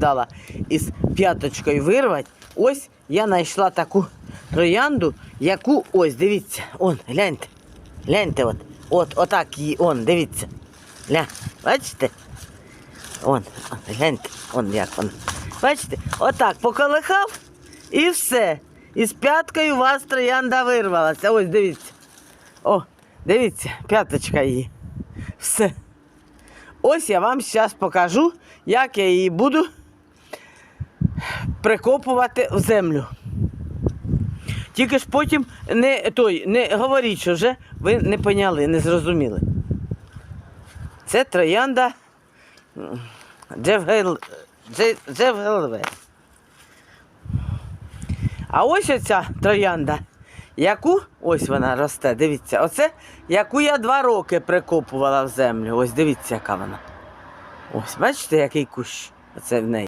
дала із п'яточкою вирвати. Ось я знайшла таку троянду, яку ось, дивіться, он, гляньте. Гляньте, от, от, отак її, он, дивіться. Гля, бачите? Он, гляньте, он як вона. Бачите, отак поколихав і все. І з п'яткою у вас троянда вирвалася. Ось дивіться. О, дивіться, п'яточка її. Все. Ось я вам зараз покажу, як я її буду прикопувати в землю. Тільки ж потім не той, не говоріть, що вже ви не поняли, не зрозуміли. Це троянда Джевгел... Джевгелве. А ось оця троянда, яку, ось вона росте, дивіться, оце, яку я два роки прикопувала в землю. Ось дивіться, яка вона. Ось, бачите, який кущ. Оце в неї.